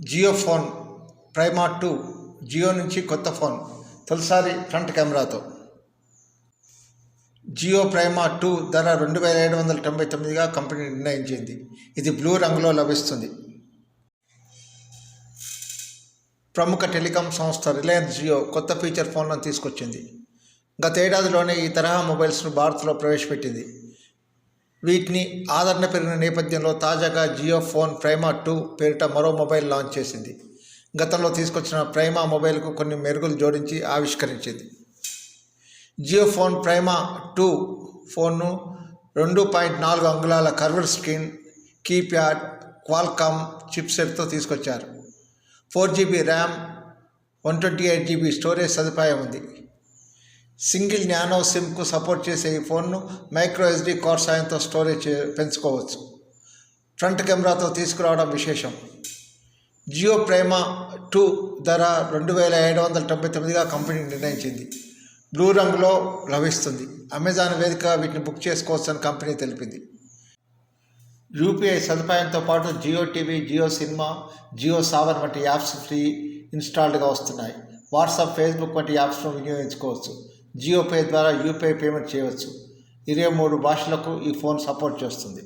Jio phone Prima two Jio నుంచి కొత్త phone తొలిసారి ఫ్రంట్ కెమెరాతో. జియో ప్రైమా టూ ధర రెండు వేల ఏడు వందల తొంభై తొమ్మిదిగా కంపెనీ నిర్ణయించింది. ఇది బ్లూ రంగులో లభిస్తుంది. ప్రముఖ టెలికాం సంస్థ రిలయన్స్ జియో కొత్త ఫీచర్ ఫోన్లను తీసుకొచ్చింది. గతేడాదిలోనే ఈ తరహా మొబైల్స్ను భారత్లో ప్రవేశపెట్టింది. వీటిని ఆదరణ పెరిగిన నేపథ్యంలో తాజాగా జియో ఫోన్ ప్రైమా టూ పేరిట మరో మొబైల్ లాంచ్ చేసింది. గతంలో తీసుకొచ్చిన ప్రైమా మొబైల్కు కొన్ని మెరుగులు జోడించి ఆవిష్కరించింది. జియో ఫోన్ ప్రైమా టూ ఫోన్ను రెండు పాయింట్ నాలుగు అంగుళాల కర్వర్ స్క్రీన్ కీప్యాడ్ క్వాల్కామ్ చిప్సెట్తో తీసుకొచ్చారు. Four GB RAM one twenty eight GB storage సదుపాయం ఉంది. సింగిల్ నానో సిమ్కు సపోర్ట్ చేసే ఈ ఫోన్ను మైక్రో ఎస్డి కార్ సాయంతో స్టోరేజ్ పెంచుకోవచ్చు. ఫ్రంట్ కెమెరాతో తీసుకురావడం విశేషం. జియో ప్రేమ టూ ధర రెండు వేల ఏడు వందల తొంభై తొమ్మిదిగా కంపెనీ నిర్ణయించింది. బ్లూ రంగులో లభిస్తుంది అమెజాన్ వేదిక వీటిని బుక్ చేసుకోవచ్చని కంపెనీ తెలిపింది. యూపీఐ సదుపాయంతో పాటు జియో టీవీ జియో సినిమా జియో సావన్ వంటి యాప్స్ ఫ్రీ ఇన్స్టాల్డ్గా వస్తున్నాయి. వాట్సాప్ ఫేస్బుక్ వంటి యాప్స్ను వినియోగించుకోవచ్చు. జియో పే ద్వారా యూపీఐ పేమెంట్ చేయవచ్చు. ఇరవై మూడు భాషలకు ఈ ఫోన్ సపోర్ట్ చేస్తుంది.